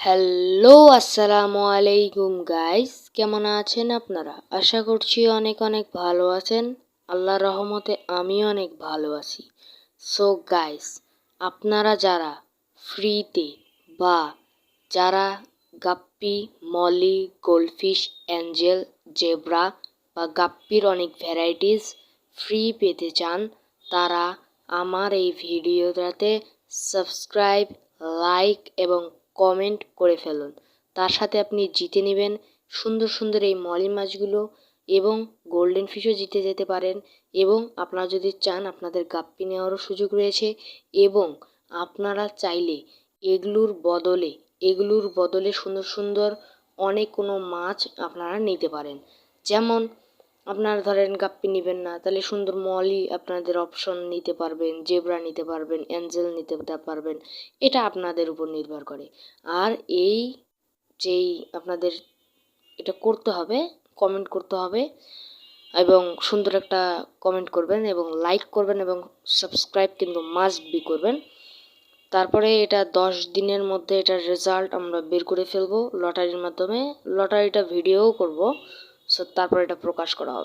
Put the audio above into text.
Hello, আসসালামু আলাইকুম guys কেমন আছেন আপনারা? আশা করছি অনেক অনেক ভালো আছেন। আল্লাহর রহমতে আমি অনেক ভালো আছি। সো গাইস আপনারা যারা ফ্রিতে বা যারা guppy, molly goldfish angel zebra বা গাপ্পির অনেক ভ্যারাইটিস ফ্রি পেতে চান, তারা আমার এই ভিডিওটাতে সাবস্ক্রাইব লাইক এবং কমেন্ট করে ফেলুন। তার সাথে আপনি জিতে নেবেন। সুন্দর সুন্দর এই মলি মাছগুলো এবং গোল্ডেন ফিশও জিতে যেতে পারেন এবং আপনারা যদি চান আপনাদের গাপ্পি নেওয়ারও সুযোগ রয়েছে এবং আপনারা চাইলে এগুলোর বদলে এগুলোর বদলে সুন্দর সুন্দর অনেক কোনো মাছ আপনারা নিতে পারেন। যেমন আপনারা ধরেন গাপ্পি নেবেন না, তাহলে সুন্দর মলই আপনাদের অপশন নিতে পারবেন, জেব্রা নিতে পারবেন, অ্যাঞ্জেল নিতে পারবেন, এটা আপনাদের উপর নির্ভর করে। আর এই যেই আপনাদের এটা করতে হবে কমেন্ট করতে হবে, এবং সুন্দর একটা কমেন্ট করবেন এবং লাইক করবেন এবং সাবস্ক্রাইব কিন্তু মাস্ট বি করবেন। তারপরে এটা দশ দিনের মধ্যে এটার রেজাল্ট আমরা বের করে ফেলব লটারির মাধ্যমে। লটারিটা ভিডিওও করব। সো তারপর এটা প্রকাশ করা হবে।